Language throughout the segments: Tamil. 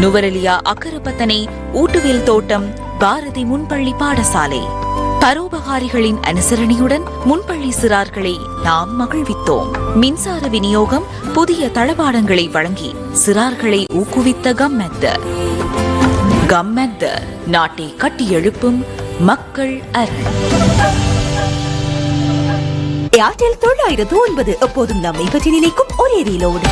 நுவரெலியா அக்கரப்பத்தனை ஊட்டுவில் தோட்டம் பாரதி முன்பள்ளி பாடசாலை. பரோபகாரிகளின் அனுசரணையுடன் முன்பள்ளி சிறார்களை நாம் மகிழ்வித்தோம். மின்சார விநியோகம் புதிய தளபாடங்களை வழங்கி சிறார்களை ஊக்குவித்த கம்மெத்த கம்மெத்த நாட்டை கட்டி எழுப்பும் மக்கள் அரண். ஏர்டெல் தொள்ளாயிரத்து ஒன்பது எப்போதும் நம்மை பற்றி நினைக்கும் ஒரே ரீலோடு.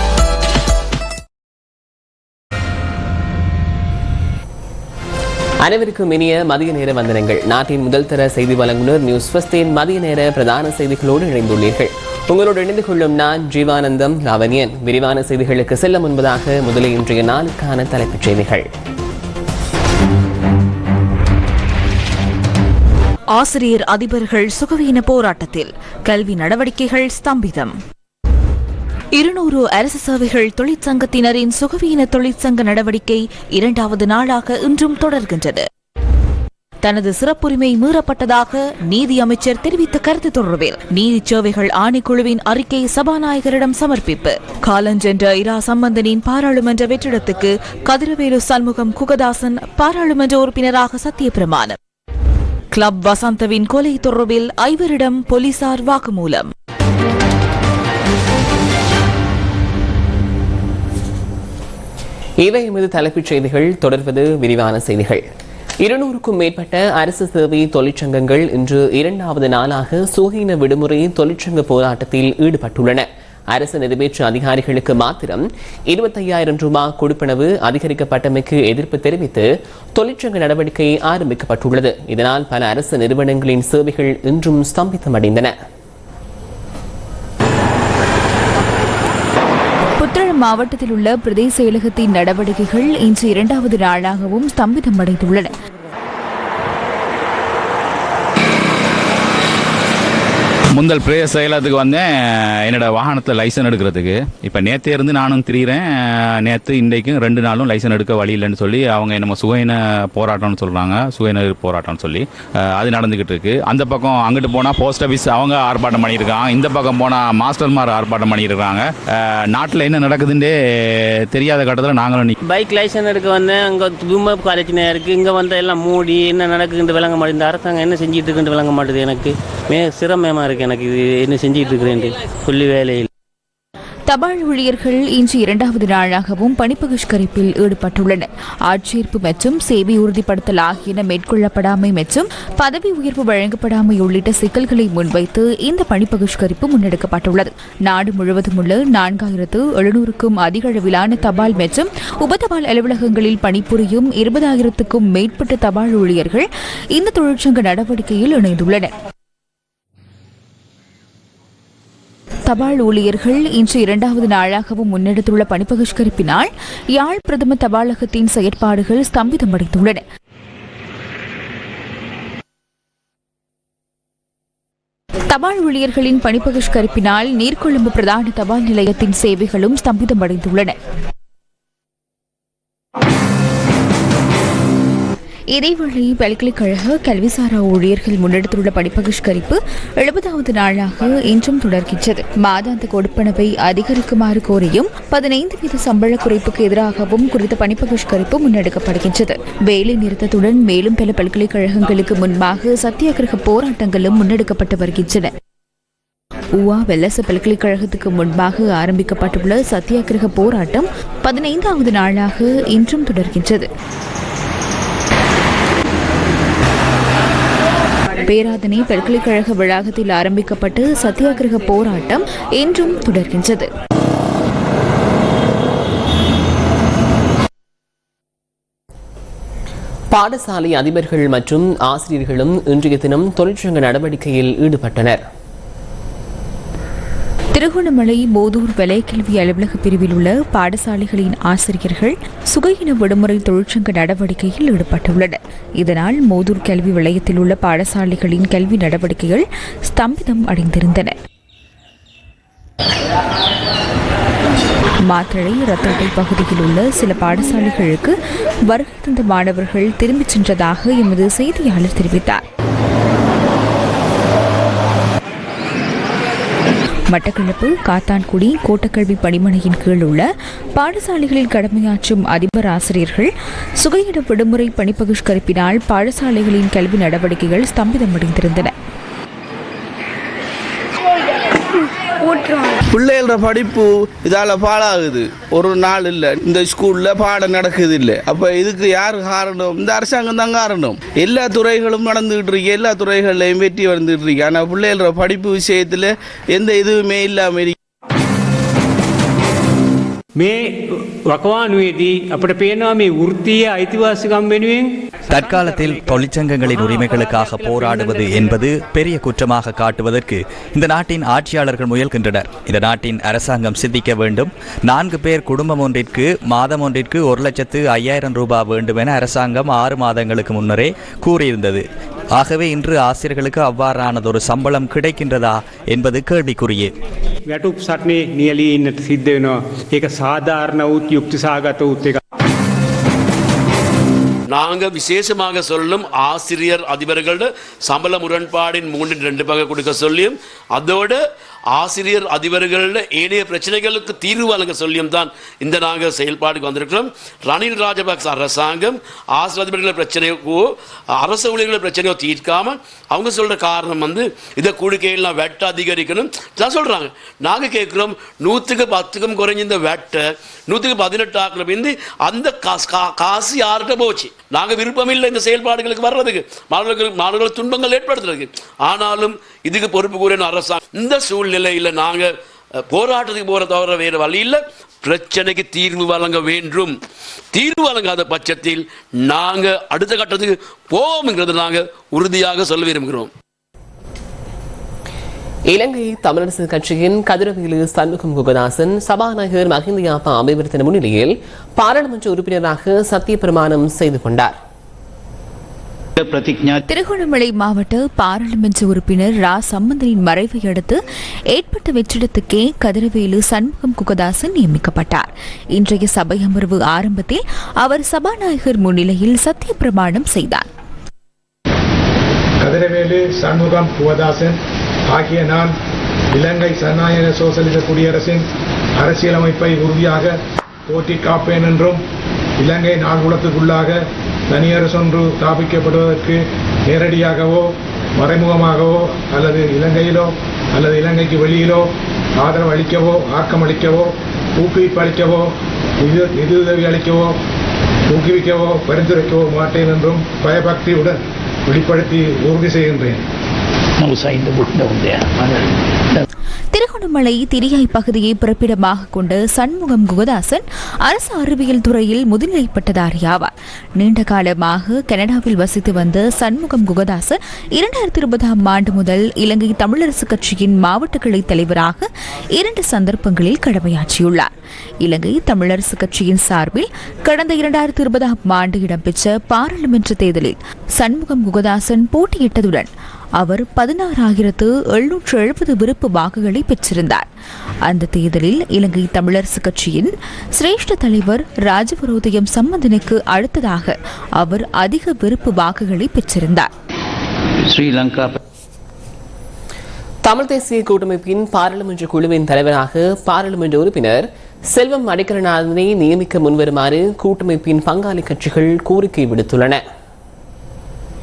அனைவருக்கும் இனிய மதிய நேர வந்தனங்கள். நாட்டின் முதல் தர செய்தி வழங்குனர் நியூஸ் ஃபஸ்டின் மதிய நேர பிரதான செய்திகளோடு இணைந்துள்ளீர்கள். உங்களோடு இணைந்து கொள்ளும் நான் ஜீவானந்தம் லாவணியன். விரிவான செய்திகளுக்கு செல்ல முன்பதாக முதலில் இன்றைய நாளுக்கான தலைப்புச் செய்திகள். ஆசிரியர் அதிபர்கள் சுகவீன போராட்டத்தில் கல்வி நடவடிக்கைகள் ஸ்தம்பிதம். இருநூறு அரசு சேவைகள் தொழிற்சங்கத்தினரின் சுகவீன தொழிற்சங்க நடவடிக்கை இரண்டாவது நாளாக இன்றும் தொடர்கின்றது. தனது சிறப்புரிமை மீறப்பட்டதாக நீதி அமைச்சர் தெரிவித்த கருத்து தொடர்பில் நீதி சேவைகள் ஆணைக்குழுவின் அறிக்கை சபாநாயகரிடம் சமர்ப்பிப்பு. காலஞ்சென்ற இரா சம்பந்தனின் பாராளுமன்ற வெற்றிடத்துக்கு கதிரவேலு சண்முகம் குகதாசன் பாராளுமன்ற உறுப்பினராக சத்தியப்பிரமாணம் கிளப் வசந்தவின் கொலை தொடர்பில் ஐவரிடம் போலீசார் வாக்குமூலம். இவை எமது தலைப்புச் செய்திகள். தொடர்வது விரிவான செய்திகள். இருநூறுக்கும் மேற்பட்ட அரசு சேவை தொழிற்சங்கங்கள் இன்று இரண்டாவது நாளாக சுகீன விடுமுறை தொழிற்சங்க போராட்டத்தில் ஈடுபட்டுள்ளன. அரசு நிறைவேற்று அதிகாரிகளுக்கு மாத்திரம் இருபத்தையாயிரம் ரூபாய் கொடுப்பனவு அதிகரிக்கப்பட்டமைக்கு எதிர்ப்பு தெரிவித்து தொழிற்சங்க நடவடிக்கை ஆரம்பிக்கப்பட்டுள்ளது. இதனால் பல அரசு நிறுவனங்களின் சேவைகள் இன்றும் ஸ்தம்பித்தமடைந்தன. புத்தளம் மாவட்டத்தில் உள்ள பிரதேச செயலகத்தின் நடவடிக்கைகள் இன்று இரண்டாவது நாளாகவும் ஸ்தம்பிதமடைந்துள்ளன. முந்தல் பிரதேச செயலத்துக்கு வந்தேன். என்னோட வாகனத்தில் லைசன் எடுக்கிறதுக்கு. இப்போ நேற்றே இருந்து நானும் திரிகிறேன் நேற்று இன்றைக்கும் ரெண்டு நாளும் லைசன் எடுக்க வழி இல்லைன்னு சொல்லி அவங்க நம்ம சுகையின போராட்டம்னு சொல்கிறாங்க சுகையினர் போராட்டம்னு சொல்லி. அது நடந்துக்கிட்டு இருக்கு. அந்த பக்கம் அங்கிட்டு போனால் போஸ்ட் ஆஃபீஸ் அவங்க ஆர்ப்பாட்டம் பண்ணியிருக்காங்க. இந்த பக்கம் போனால் மாஸ்டர்மார் ஆர்ப்பாட்டம் பண்ணியிருக்காங்க. நாட்டில் என்ன நடக்குதுன்னே தெரியாத கட்டத்தில் நாங்களும் பைக் லைசன் எடுக்க வந்தேன். அங்கே விமப் காலேஜ் இருக்குது இங்கே வந்த எல்லாம் மூடி என்ன நடக்குதுன்னு விளங்க மாட்டேங்குது. இந்த அரசாங்கம் என்ன செஞ்சுட்டு இருக்குன்னு விளங்க மாட்டேது எனக்கு. மே சிரமமாக இருக்குது எனக்கு இது. என்ன செஞ்சிட்டு இருக்கிறேன் புள்ளி வேலையில் தபால் ஊழியர்கள் இன்று இரண்டாவது நாளாகவும் பணிப்பகிஷ்கரிப்பில் ஈடுபட்டுள்ளனர். ஆட்சேர்ப்பு மற்றும் சேவை உறுதிப்படுத்தல் ஆகியன மேற்கொள்ளப்படாமை மற்றும் பதவி உயர்வு வழங்கப்படாமை உள்ளிட்ட சிக்கல்களை முன்வைத்து இந்த பணிப்பகிஷ்கரிப்பு முன்னெடுக்கப்பட்டுள்ளது. நாடு முழுவதும் உள்ள நான்காயிரத்து எழுநூறுக்கும் அதிக அளவிலான தபால் மற்றும் உபதபால் அலுவலகங்களில் பணிபுரியும் இருபதாயிரத்துக்கும் மேற்பட்ட தபால் ஊழியர்கள் இந்த தொழிற்சங்க நடவடிக்கையில் இணைந்துள்ளனர். தபால் ஊழியர்கள் இன்று இரண்டாவது நாளாகவும் முன்னெடுத்துள்ள பணிபகிஷ்கரிப்பினால் யாழ் பிரதம தபாலகத்தின் செயற்பாடுகள் ஸ்தம்பிதமடைந்துள்ளன தபால் ஊழியர்களின் பணிபகிஷ்கரிப்பினால் நீர்கொழும்பு பிரதான தபால் நிலையத்தின் சேவைகளும் ஸ்தம்பிதமடைந்துள்ளன இதேவேளை பல்கலைக்கழக கல்விசாரா ஊழியர்கள் முன்னெடுத்துள்ள படிப்பகிஷ்கரிப்பு எழுபதாவது நாளாக இன்றும் தொடர்கின்றது. மாதாந்த கொடுப்பனவை அதிகரிக்குமாறு கோரியும் பதினைந்து வீத சம்பள குறைப்புக்கு எதிராகவும் குறித்த பணிப்பகிஷ்கரிப்பு முன்னெடுக்கப்படுகின்றது. வேலை நிறுத்தத்துடன் மேலும் பல பல்கலைக்கழகங்களுக்கு முன்பாக சத்தியாகிரக போராட்டங்களும் முன்னெடுக்கப்பட்டு வருகின்றன. உவா வெல்லச பல்கலைக்கழகத்துக்கு முன்பாக ஆரம்பிக்கப்பட்டுள்ள சத்தியாகிரக போராட்டம் பதினைந்தாவது நாளாக இன்றும் தொடர்கின்றது. பேராதனை பல்கலைக்கழக வளாகத்தில் ஆரம்பிக்கப்பட்டு சத்தியாகிரக போராட்டம் இன்றும் தொடர்கின்றது. பாடசாலை அதிபர்கள் மற்றும் ஆசிரியர்களும் இன்றைய தினம் தொழிற்சங்க நடவடிக்கையில் ஈடுபட்டனர். திருகோணமலை மோதூர் விலைக்கல்வி அலுவலக பிரிவில் உள்ள பாடசாலைகளின் ஆசிரியர்கள் சுகையின விடுமுறை தொழிற்சங்க நடவடிக்கையில் ஈடுபட்டுள்ளனர். இதனால் மோதூர் கல்வி வலயத்தில் உள்ள பாடசாலைகளின் கல்வி நடவடிக்கைகள் ஸ்தம்பிதம் அடைந்திருந்தன. மாத்தளை ரத்தோட்டை பகுதியில் உள்ள சில பாடசாலைகளுக்கு வருகை தந்த மாணவர்கள் திரும்பிச் சென்றதாக எமது செய்தியாளர் தெரிவித்தார். மட்டக்களப்பு காத்தான்குடி கோட்டக்கல்வி பணிமனையின் கீழ் உள்ள பாடசாலைகளில் கடமையாற்றும் அதிபர் ஆசிரியர்கள் சுகையிட விடுமுறை பணிப்பகிஷ்கரிப்பினால் பாடசாலைகளின் கல்வி நடவடிக்கைகள் ஸ்தம்பிதமடைந்திருந்தன. பிள்ளைகளோட படிப்பு இதால் பாழாகுது. ஒரு நாள் இல்லை. இந்த ஸ்கூலில் பாடம் நடக்குது இல்லை அப்போ இதுக்கு யார் காரணம்? இந்த அரசாங்கம் தான் காரணம். எல்லா துறைகளும் நடந்துகிட்டு இருக்கு. எல்லா துறைகள்லையும் வெற்றி வந்துகிட்டு இருக்கு. ஆனால் பிள்ளைகளோட படிப்பு விஷயத்தில் எந்த இதுவுமே இல்லாமல் இருக்கு මේ වකවානුවේදී අපට පේනවා මේ වෘත්තීය අයිතිවාසිකම් වෙනුවෙන් தற்காலத்தில் தொழிற்சங்கங்களின் உரிமைகளுக்காக போராடுவது என்பது பெரிய குற்றமாக காட்டுவதற்கு இந்த நாட்டின் ஆட்சியாளர்கள் முயல்கின்றனர் இந்த நாட்டின் அரசாங்கம் சிந்திக்க வேண்டும் நான்கு பேர் குடும்பம் ஒன்றிற்கு மாதம் ஒன்றிற்கு ஒரு லட்சத்து ஐயாயிரம் ரூபாய் வேண்டும் என அரசாங்கம் ஆறு மாதங்களுக்கு முன்னரே கூறியிருந்தது ஆகவே இன்று ஆசிரியர்களுக்கு அவ்வாறானதொரு சம்பளம் கிடைக்கின்றதா என்பது கேள்விக்குறியே වැටුප් සටනේ නියලී ඉන්නට සිද්ධ වෙනවා. ඒක සාධාරණ වූත් යුක්තිසාගත වූත් එක நாங்க விசேஷமாக சொல்லும் ஆசிரியர் அதிபர்களோட சம்பள முரண்பாடின் மூன்றின் ரெண்டு பங்கு கொடுக்க சொல்லியும் அதோட ஆசிரியர் அதிபர்களில் ஏனைய பிரச்சனைகளுக்கு தீர்வு வழங்க சொல்லியும் தான் இந்த நாங்கள் செயல்பாடுக்கு வந்திருக்கிறோம். ரணில் ராஜபக்ச அரசாங்கம் ஆசிரியர் அதிபர்கள் பிரச்சனையோ அரசு ஊழியர்கள் பிரச்சனையோ தீர்க்காமல் அவங்க சொல்கிற காரணம் வந்து இதை கூடுக்கையெல்லாம் வெட்டை அதிகரிக்கணும். தான் சொல்கிறாங்க நாங்கள் கேட்குறோம் நூற்றுக்கு பத்துக்கும் குறைஞ்ச இந்த வெட்டை நூற்றுக்கு பதினெட்டு ஆக்கிற பிந்து அந்த காசு கா- காசு யார்கிட்ட போச்சு? நாங்கள் விருப்பம் இல்லை இந்த செயல்பாடுகளுக்கு வர்றதுக்கு. மாணவர்களுக்கு மாணவர்கள் துன்பங்கள் ஏற்படுத்துறதுக்கு. ஆனாலும் இதுக்கு பொறுப்பு கூறணும் அரசாங்கம் இந்த சூழ்நிலையில் நாங்க போராட்டத்துக்கு போற தவிர வேறு வழி இல்லை. பிரச்சனைக்கு தீர்வு வழங்க வேண்டும். தீர்வு வழங்காத பட்சத்தில் நாங்க அடுத்த கட்டத்துக்கு போவோம்ங்கிறது நாங்க உறுதியாக சொல்ல விரும்புகிறோம். இலங்கை தமிழரசு கட்சியின் கதிரவேலு சண்முகம் குகதாசன் சபாநாயகர் மஹிந்த யாப்பா அபிவர்த்தன முன்னிலையில் பாராளுமன்ற உறுப்பினராக சத்தியப்பிரமாணம் செய்து கொண்டார். திருகோணமலை மாவட்ட பாராளுமன்ற உறுப்பினர் ரா. சம்பந்தனின் மறைவை அடுத்து ஏற்பட்ட வெற்றிடத்துக்கே கதிரவேலு சண்முகம் குகதாசன் நியமிக்கப்பட்டார். இன்றைய சபை அமர்வு ஆரம்பத்தில் அவர் சபாநாயகர் முன்னிலையில் சத்திய பிரமாணம் செய்தார். கதிரவேலு சண்முகம் புவதாசன் ஆகிய நான் இலங்கை ஜனநாயக சோசலிச குடியரசின் அரசியலமைப்பை உறுதியாக போற்றி காப்பேன் என்றும் இலங்கை நாள்குலத்துக்குள்ளாக தனியரசொன்று ஸ்தாபிக்கப்படுவதற்கு நேரடியாகவோ மறைமுகமாகவோ அல்லது இலங்கையிலோ அல்லது இலங்கைக்கு வெளியிலோ ஆதரவு அளிக்கவோ ஆக்கமளிக்கவோ ஊக்குவிப்பு அளிக்கவோ நிதி நிதியுதவி அளிக்கவோ ஊக்குவிக்கவோ பரிந்துரைக்கவோ மாட்டேன் என்றும் பயபக்தியுடன் வெளிப்படுத்தி உறுதி செய்கின்றேன். திருகோணமலை திரியாய் பகுதியை பிறப்பிடமாக கொண்ட சண்முகம் குகதாசன் அரசு அறிவியல் துறையில் முதுநிலை பட்டதாரி ஆவார் நீண்ட காலமாக கனடாவில் வசித்து வந்த சண்முகம் குகதாசன் இரண்டாயிரத்தி இருபதாம் ஆண்டு முதல் இலங்கை தமிழரசு கட்சியின் மாவட்ட கிளை தலைவராக இரண்டு சந்தர்ப்பங்களில் கடமையாற்றியுள்ளார். இலங்கை தமிழரசு கட்சியின் சார்பில் கடந்த இரண்டாயிரத்தி இருபதாம் ஆண்டு இடம்பெற்ற பாராளுமன்ற தேர்தலில் சண்முகம் குகதாசன் போட்டியிட்டதுடன் அவர் பதினாறாயிரத்து எழுநூற்று எழுபது விருப்பு வாக்குகளை பெற்றிருந்தார். அந்த தேர்தலில் இலங்கை தமிழரசு கட்சியின் சிரேஷ்ட தலைவர் ராஜபரோதயம் சம்பந்தனுக்கு அடுத்ததாக அவர் அதிக விருப்பு வாக்குகளை பெற்றிருந்தார். ஸ்ரீலங்கா தமிழ் தேசிய கூட்டமைப்பின் பாராளுமன்ற குழுவின் தலைவராக பாராளுமன்ற உறுப்பினர் செல்வம் அடிக்கரநாதனை நியமிக்க முன்வருமாறு கூட்டமைப்பின் பங்காளி கட்சிகள் கோரிக்கை விடுத்துள்ளன.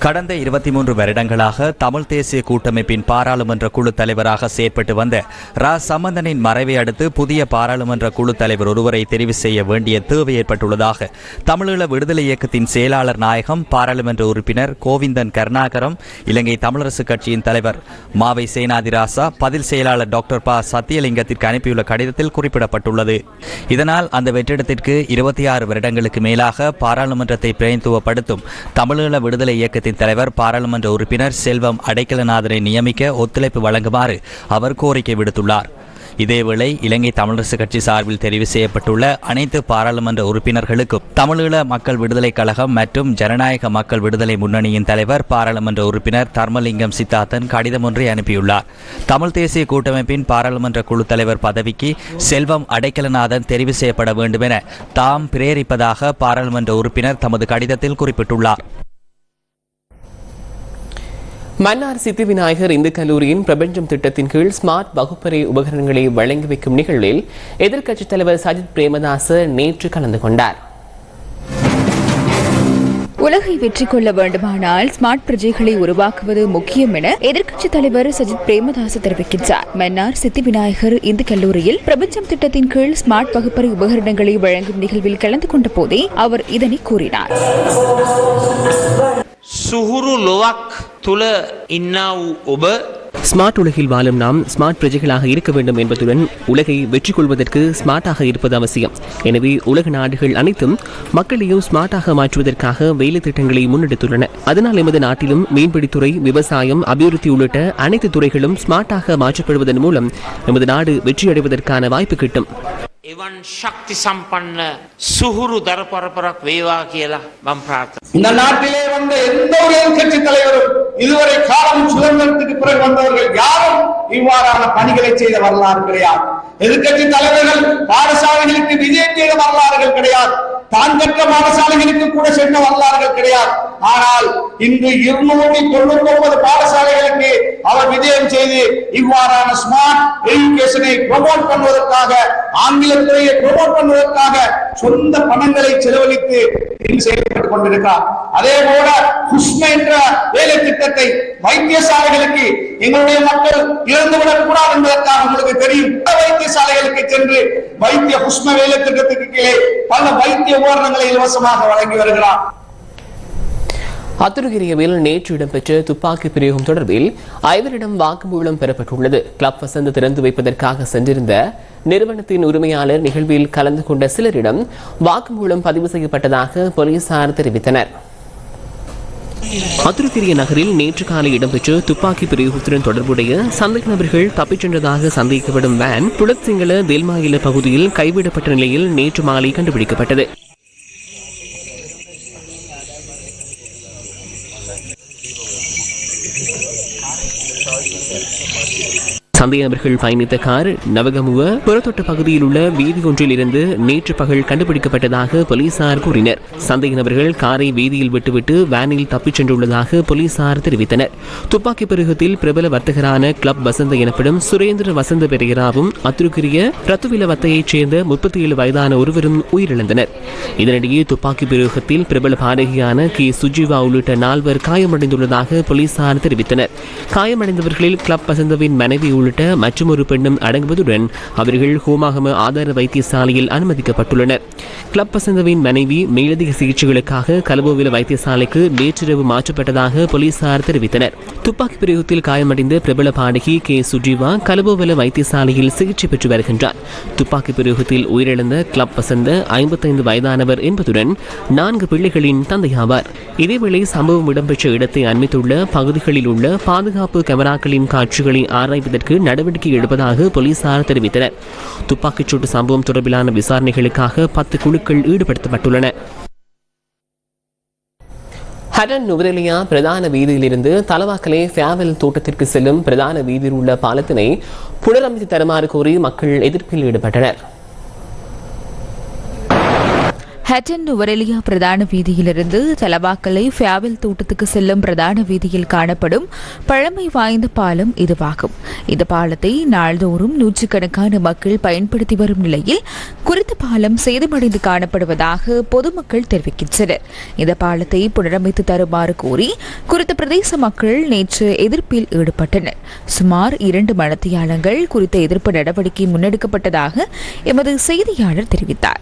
கடந்த இருபத்தி மூன்று வருடங்களாக தமிழ் தேசிய கூட்டமைப்பின் பாராளுமன்ற குழு தலைவராக செயற்பட்டு வந்த ரா. சம்பந்தனின் மறைவை அடுத்து புதிய பாராளுமன்ற குழு தலைவர் ஒருவரை தெரிவு செய்ய வேண்டிய தேவை ஏற்பட்டுள்ளதாக தமிழீழ விடுதலை இயக்கத்தின் செயலாளர் நாயகம் பாராளுமன்ற உறுப்பினர் கோவிந்தன் கருணாகரம் இலங்கை தமிழரசு கட்சியின் தலைவர் மாவை சேனாதிராசா பதில் செயலாளர் டாக்டர் ப. சத்தியலிங்கத்திற்கு அனுப்பியுள்ள கடிதத்தில் குறிப்பிடப்பட்டுள்ளது. இதனால் அந்த வெற்றிடத்திற்கு இருபத்தி ஆறு வருடங்களுக்கு மேலாக பாராளுமன்றத்தை பிரதிநிதித்துவப்படுத்தும் தமிழீழ விடுதலை இயக்கத்தின் தலைவர் பாராளுமன்ற உறுப்பினர் செல்வம் அடைக்கலநாதனை நியமிக்க ஒத்துழைப்பு வழங்குமாறு அவர் கோரிக்கை விடுத்துள்ளார். இதேவேளை இலங்கை தமிழரசு கட்சி சார்பில் தெரிவு செய்யப்பட்டுள்ள அனைத்து பாராளுமன்ற உறுப்பினர்களுக்கும் தமிழீழ மக்கள் விடுதலை கழகம் மற்றும் ஜனநாயக மக்கள் விடுதலை முன்னணியின் தலைவர் பாராளுமன்ற உறுப்பினர் தர்மலிங்கம் சித்தார்த்தன் கடிதம் ஒன்றை அனுப்பியுள்ளார். தமிழ் தேசிய கூட்டமைப்பின் பாராளுமன்ற குழு தலைவர் பதவிக்கு செல்வம் அடைக்கலநாதன் தெரிவு செய்யப்பட வேண்டும் என தாம் பிரேரிப்பதாக பாராளுமன்ற உறுப்பினர் தமது கடிதத்தில் குறிப்பிட்டுள்ளார். மன்னார் சித்தி விநாயகர் இந்து கல்லூரியின் பிரபஞ்சம் திட்டத்தின் கீழ் ஸ்மார்ட் வகுப்பறை உபகரணங்களை வழங்கி வைக்கும் நிகழ்வில் எதிர்க்கட்சித் தலைவர் சஜித் பிரேமதாச நேற்று கலந்து கொண்டார். உலகை வெற்றி கொள்ள வேண்டுமானால் ஸ்மார்ட் பிரஜைகளை உருவாக்குவது முக்கியம் என எதிர்க்கட்சித் தலைவர் சஜித் பிரேமதாஸ் தெரிவிக்கின்றார் மன்னார் சித்தி விநாயகர் இந்து கல்லூரியில் பிரபஞ்சம் திட்டத்தின் கீழ் ஸ்மார்ட் வகுப்பறை உபகரணங்களை வழங்கும் நிகழ்வில் கலந்து கொண்ட போதே அவர் இதனை கூறினார் සුහුරු ලොවක් තුළ ඉන්නා වූ ඔබ ஸ்மார்ட் உலகில் வாழும் நாம் ஸ்மார்ட் பிரஜைகளாக இருக்க வேண்டும் என்பதுடன் உலகை வெற்றி கொள்வதற்கு ஸ்மார்ட்டாக இருப்பது அவசியம். எனவே உலக நாடுகள் அனைத்தும் மக்களையும் ஸ்மார்ட்டாக மாற்றுவதற்காக வேலை திட்டங்களை முன்னெடுத்துள்ளன. அதனால் எமது நாட்டிலும் மீன்பிடித்துறை விவசாயம் அபிவிருத்தி உள்ளிட்ட அனைத்து துறைகளும் ஸ்மார்ட்டாக மாற்றப்படுவதன் மூலம் எமது நாடு வெற்றியடைவதற்கான வாய்ப்பு கிட்டும். එවන් ශක්ති සම්පන්න සුහුරු දරපරපරක් වේවා කියලා මම ප්‍රාර්ථනා இந்த நாட்டிலே வந்த எந்த ஒரு எதிர்கட்சி தலைவரும் இதுவரை காலம் சுதந்திரத்துக்கு பிறகு வந்தவர்கள் யாரும் இவ்வாறான பணிகளை செய்த வரலாறு கிடையாது எதிர்கட்சி தலைவர்கள் பாடசாலைகளுக்கு விஜயம் செய்த வரலாறுகள் கிடையாது தான் கற்ற பாடசாலைகளுக்கு கூட சென்று வரலாறுகள் கிடையாது. ஆனால் இன்று இருநூற்றி தொண்ணூத்தி ஒன்பது பாடசாலைகளுக்கு அவர் விஜயம் செய்து இவ்வாறான ஸ்மார்ட் எஜுகேஷனை ப்ரொமோட் பண்ணுவதற்காக ஆங்கிலத்துறையை ப்ரொமோட் பண்ணுவதற்காக சொந்த பணங்களை செலவழித்து செயல்பட்டுக் கொண்டிருக்கிறார். அதே போல குஷ்ம என்ற வேலை திட்டத்தை வைத்தியசாலைகளுக்கு எங்களுடைய மக்கள் இறந்துவிடக் கூடாது என்பதற்காக உங்களுக்கு தெரியும். வைத்தியசாலைகளுக்கு சென்று வைத்திய குஷ்ம வேலை திட்டத்துக்கு கீழே பல வைத்திய உபகரணங்களை இலவசமாக வழங்கி வருகிறார். அத்துருகிரியவில் நேற்று இடம்பெற்ற துப்பாக்கி பிரயோகம் தொடர்பில் ஐவரிடம் வாக்குமூலம் பெறப்பட்டுள்ளது. கிளப் வசந்த் திறந்து வைப்பதற்காக சென்றிருந்த நிறுவனத்தின் உரிமையாளர் நிகழ்வில் கலந்து கொண்ட சிலரிடம் வாக்குமூலம் பதிவு செய்யப்பட்டதாக போலீசார் தெரிவித்தனர். அதிருத்திரிய நகரில் நேற்று காலை இடம்பெற்ற துப்பாக்கி பிரயோகத்துடன் தொடர்புடைய சந்தேக நபர்கள் தப்பிச் சென்றதாக சந்தேகிக்கப்படும் வேன் புலத்சிங்கள தெல்மாயில பகுதியில் கைவிடப்பட்ட நிலையில் நேற்று மாலை கண்டுபிடிக்கப்பட்டது. சந்தேக நபர்கள் பயணித்த கார் நவகமுவ புறத்தொட்ட பகுதியில் உள்ள வீதி ஒன்றில் இருந்து நேற்று பகல் கண்டுபிடிக்கப்பட்டதாக போலீசார் கூறினர். சந்தேக நபர்கள் காரை வீதியில் விட்டுவிட்டு வேனில் தப்பிச் சென்றுள்ளதாக போலீசார் தெரிவித்தனர். துப்பாக்கி பருகத்தில் பிரபல வர்த்தகரான கிளப் வசந்த எனப்படும் சுரேந்திர வசந்த பெரியராவும் அத்துருக்கிரிய ரத்துவில வத்தையைச் சேர்ந்த முப்பத்தி ஏழு வயதான ஒருவரும் உயிரிழந்தனர். இதனிடையே துப்பாக்கி பிரயோகத்தில் பிரபல பாடகியான கே. சுஜிவா உள்ளிட்ட நால்வர் காயமடைந்துள்ளதாக போலீசார் தெரிவித்தனர். காயமடைந்தவர்களில் கிளப் வசந்தவின் மனைவி உள்ளிட்ட மற்றொரு பெண்ணும் அடங்குவதுடன் அவர்கள் ஹோமாகம ஆதார வைத்தியசாலையில் அனுமதிக்கப்பட்டுள்ளனர். கிளப் வசந்தவின் மனைவி மேலதிக சிகிச்சைகளுக்காக கலபோவில வைத்தியசாலைக்கு நேற்றிரவு மாற்றப்பட்டதாக போலீசார் தெரிவித்தனர். துப்பாக்கி பிரயோகத்தில் காயமடைந்த பிரபல பாடகி கே. சுஜீவா கலபோவில வைத்தியசாலையில் சிகிச்சை பெற்று வருகின்றார். துப்பாக்கி பிரயோகத்தில் உயிரிழந்த கிளப் வசந்த ஐம்பத்தைந்து வயதானவர் என்பதுடன் நான்கு பிள்ளைகளின் தந்தையாவார். இதேவேளை சம்பவம் இடம்பெற்ற இடத்தை அண்மித்துள்ள பகுதிகளில் உள்ள பாதுகாப்பு கேமராக்களின் காட்சிகளை ஆராய்வதற்கு நடவடிக்கை எடுப்பதாக போலீசார் தெரிவித்தனர். துப்பாக்கிச் சூட்டு சம்பவம் தொடர்பிலான விசாரணைகளுக்காக பத்து குழுக்கள் ஈடுபடுத்தப்பட்டுள்ளன. ஹரன் நுவரெலியா பிரதான வீதியிலிருந்து தலவாக்கலே ஃபேவல் தோட்டத்திற்கு செல்லும் பிரதான வீதியில் உள்ள பாலத்தினை புனரமைத்து தருமாறு கோரி மக்கள் எதிர்ப்பில் ஈடுபட்டனர். ஹட்டன் நுவரெலியா பிரதான வீதியிலிருந்து தலவாக்கலை ஃபியாவில் தோட்டத்துக்கு செல்லும் பிரதான வீதியில் காணப்படும் பழமை வாய்ந்த பாலம் இதுவாகும். இந்த பாலத்தை நாள்தோறும் நூற்றுக்கணக்கான மக்கள் பயன்படுத்தி வரும் நிலையில் குறித்த பாலம் சேதமடைந்து காணப்படுவதாக பொதுமக்கள் தெரிவிக்கின்றனர். இந்த பாலத்தை புனரமைத்து தருமாறு கோரி குறித்த பிரதேச மக்கள் நேற்று எதிர்ப்பில் ஈடுபட்டனர். சுமார் இரண்டு மனத்தியாளங்கள் குறித்த எதிர்ப்பு நடவடிக்கை முன்னெடுக்கப்பட்டதாக எமது செய்தியாளர் தெரிவித்தார்.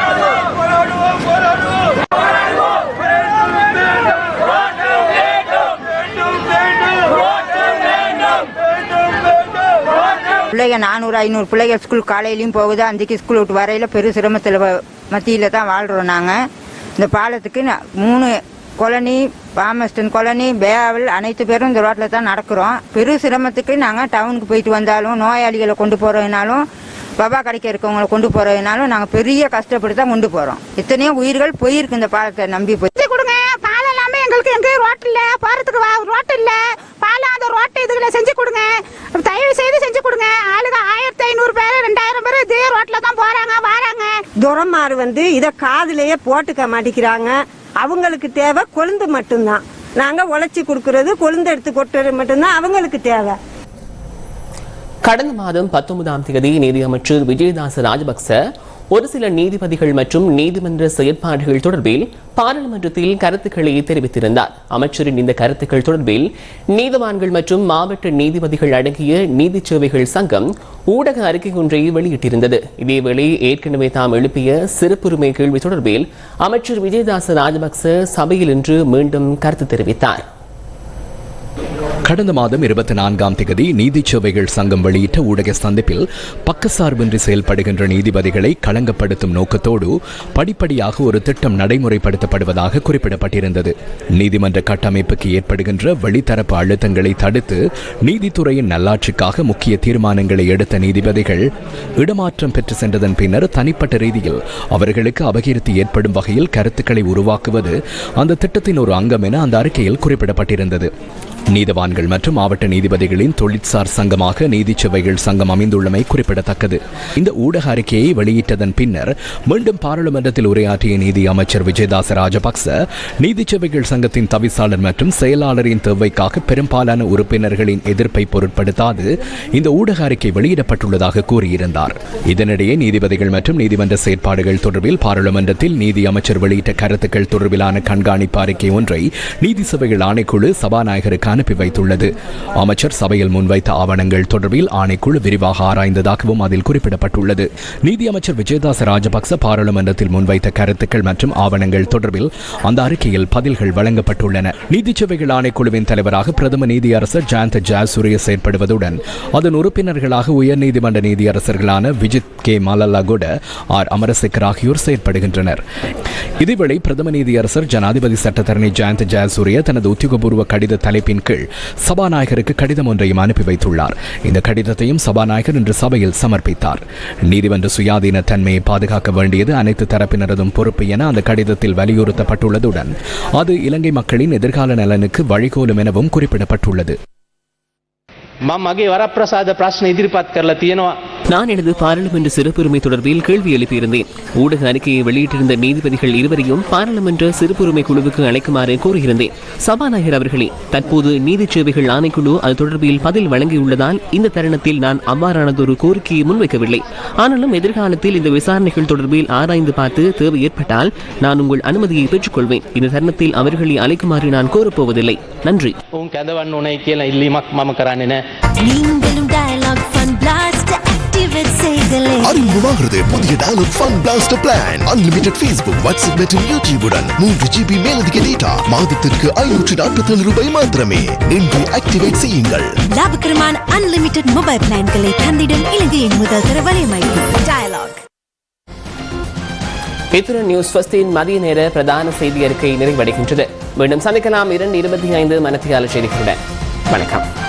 பிள்ளைங்க நானூறு ஐநூறு பிள்ளைங்க ஸ்கூல் காலையிலையும் போகுது. அன்றைக்கு ஸ்கூல் விட்டு வரையில் பெரு சிரமத்தில் மத்தியில் தான் வாழ்கிறோம் நாங்கள் இந்த பாலத்துக்கு மூணு கொலனி பாமஸ்டன் கொலனி பேவல் அனைத்து பேரும் இந்த ரோட்டில் தான் நடக்கிறோம். பெரு சிரமத்துக்கு நாங்கள் டவுனுக்கு போயிட்டு வந்தாலும் நோயாளிகளை கொண்டு போகிறதுனாலும் பபா கடைக்கு இருக்கவங்களை கொண்டு போகிறதுனாலும் நாங்கள் பெரிய கஷ்டப்பட்டு தான் கொண்டு போகிறோம் இத்தனையோ உயிர்கள் போயிருக்கு இந்த பாலத்தை நம்பி போய். கொடுங்க பாலம் இல்லாம ரோட் இல்ல போறதுக்கு வா- ரோட் இல்ல. அந்த ரோட்டை இதுகளை செஞ்சு கொடுங்க. தயவு செய்து செஞ்சு கொடுங்க. ஆளுங்க ஆயிரத்தி ஐநூறு பேர் ரெண்டாயிரம் பேர் இதே ரோட்ல தான் போறாங்க வராங்க. துரமாறு வந்து இதை காதுலயே போட்டுக்க மாட்டேங்கிறாங்க அவங்களுக்கு தேவை கொழுந்து மட்டும்தான். நாங்க உழைச்சி கொடுக்கறது கொழுந்து எடுத்து கொட்டுறது மட்டும்தான் அவங்களுக்கு தேவை. கடந்த மாதம் பத்தொன்பதாம் தேதி நீதியமைச்சர் விஜயதாச ராஜபக்ச ஒரு சில நீதிபதிகள் மற்றும் நீதிமன்ற செயற்பாடுகள் தொடர்பில் பாராளுமன்றத்தில் கருத்துக்களை தெரிவித்திருந்தார். அமைச்சரின் இந்த கருத்துக்கள் தொடர்பில் நீதிவான்கள் மற்றும் மாவட்ட நீதிபதிகள் அடங்கிய நீதி சேவைகள் சங்கம் ஊடக அறிக்கை ஒன்றை வெளியிட்டிருந்தது. இதேவேளை ஏற்கனவே தாம் எழுப்பிய சிறப்புரிமை கேள்வி தொடர்பில் அமைச்சர் விஜயதாச ராஜபக்ச சபையில் இன்று மீண்டும் கருத்து தெரிவித்தார். கடந்த மாதம் இருபத்தி நான்காம் திகதி நீதிச் சேவைகள் சங்கம் வெளியிட்ட ஊடக சந்திப்பில் பக்கசார்பின்றி செயல்படுகின்ற நீதிபதிகளை களங்கப்படுத்தும் நோக்கத்தோடு படிப்படியாக ஒரு திட்டம் நடைமுறைப்படுத்தப்படுவதாக குறிப்பிடப்பட்டிருந்தது. நீதிமன்ற கட்டமைப்புக்கு ஏற்படுகின்ற வெளித்தரப்பு அழுத்தங்களை தடுத்து நீதித்துறையின் நல்லாட்சிக்காக முக்கிய தீர்மானங்களை எடுத்த நீதிபதிகள் இடமாற்றம் பெற்று சென்றதன் பின்னர் தனிப்பட்ட ரீதியில் அவர்களுக்கு அபகீர்த்தி ஏற்படும் வகையில் கருத்துக்களை உருவாக்குவது அந்த திட்டத்தின் ஒரு அங்கம் என அந்த அறிக்கையில் குறிப்பிடப்பட்டிருந்தது. நீதவான்கள் மற்றும் மாவட்ட நீதிபதிகளின் தொழிற்சார் சங்கமாக நீதிச்சபைகள் சங்கம் அமைந்துள்ளமை குறிப்பிடத்தக்கது. இந்த ஊடக அறிக்கையை வெளியிட்டதன் பின்னர் மீண்டும் பாராளுமன்றத்தில் உரையாற்றிய நீதி அமைச்சர் விஜயதாச ராஜபக்ச நீதிச்சபைகள் சங்கத்தின் தவிசாளர் மற்றும் செயலாளரின் தேவைக்காக பெரும்பாலான உறுப்பினர்களின் எதிர்ப்பை பொருட்படுத்தாது இந்த ஊடக அறிக்கை வெளியிடப்பட்டுள்ளதாக கூறியிருந்தார். இதனிடையே நீதிபதிகள் மற்றும் நீதிமன்ற செயற்பாடுகள் தொடர்பில் பாராளுமன்றத்தில் நீதி அமைச்சர் வெளியிட்ட கருத்துக்கள் தொடர்பிலான கண்காணிப்பு அறிக்கை ஒன்றை நீதி சபைகள் ஆணைக்குழு சபாநாயகருக்கு அனுப்பி வைத்துள்ளது. அமைச்சர் சபையில் முன்வைத்த ஆவணங்கள் தொடர்பில் ஆணைக்குழு விரிவாக ஆராய்ந்ததாகவும் அதில் குறிப்பிடப்பட்டுள்ளது. நீதி அமைச்சர் விஜயதாச ராஜபக்ச பாராளுமன்றத்தில் முன்வைத்த கருத்துக்கள் மற்றும் ஆவணங்கள் தொடர்பில் அந்த அறிக்கையில் பதில்கள் வழங்கப்பட்டுள்ளன. நீதி சேவைகள் ஆணைக்குழுவின் தலைவராக பிரதம நீதியரசர் ஜயந்த ஜாசூரிய செயற்படுவதுடன் அதன் உறுப்பினர்களாக உயர்நீதிமன்ற நீதியரசர்களான விஜித் கே. மலல்லகுட ஆர். அமரசேகர் ஆகியோர் செயற்படுகின்றனர். இதேவேளை பிரதம நீதியரசர் ஜனாதிபதி சட்டத்தரணி ஜயந்த் ஜாசூரிய தனது உத்தியோகபூர்வ கடித தலைப்பின் கீழ் சபாநாயகருக்கு கடிதம் ஒன்றையும் அனுப்பி வைத்துள்ளார் இந்த கடிதத்தையும் சபாநாயகர் இன்று சபையில் சமர்ப்பித்தார் நீதிமன்ற சுயாதீன தன்மையை பாதுகாக்க வேண்டியது அனைத்து தரப்பினரதும் பொறுப்பு என அந்த கடிதத்தில் வலியுறுத்தப்பட்டுள்ளதுடன் அது இலங்கை மக்களின் எதிர்கால நலனுக்கு வழிகோலும் எனவும் குறிப்பிடப்பட்டுள்ளது මම මගේ වරප්‍රසාද ප්‍රශ්න ඉදිරිපත් කරලා තියෙනවා நான் எனது பாராளுமன்ற சிறப்புரிமை தொடர்பில் கேள்வி எழுப்பியிருந்தேன். ஊடக அறிக்கையை வெளியிட்டிருந்த நீதிபதிகள் இருவரையும் பாராளுமன்ற சிறப்புரிமை குழுவுக்கு அழைக்குமாறு கோரியிருந்தேன். சபாநாயகர் அவர்களே தற்போது நீதி சேவைகள் ஆணைக்குழு அது தொடர்பில் பதில் வழங்கியுள்ளதால் இந்த தருணத்தில் நான் அவ்வாறானதொரு கோரிக்கையை முன்வைக்கவில்லை. ஆனாலும் எதிர்காலத்தில் இந்த விசாரணைகள் தொடர்பில் ஆராய்ந்து பார்த்து தேவை ஏற்பட்டால் நான் உங்கள் அனுமதியை பெற்றுக்கொள்வேன். இந்த தருணத்தில் அவர்களை அழைக்குமாறு நான் கோரப்போவதில்லை. நன்றி. அறிமுகமாகிறது புதிய Dialog fun blaster plan unlimited Facebook WhatsApp மற்றும் யூடியூபுடன் மூன்று ஜிபி மேலதிக டேட்டா மாதத்திற்கு ஐநூற்றி நாற்பத்தி ஏழு ரூபாய் மாத்திரமே. இன்று ஆக்டிவேட் செய்யுங்கள். லாபகரமான அன்லிமிட்டெட் மொபைல் பிளான்களை தந்திடும் இலங்கையின் முதல் தர வலையமைப்பு டயலாக் இத்துடன் நியூஸ் ஃபஸ்டின் மதிய நேர பிரதான செய்தி அறிக்கை நிறைவடைகின்றது. மீண்டும் சந்திக்கலாம் இரண்டு இருபத்தி ஐந்து மனத்தியால செய்திகளுடன். வணக்கம்.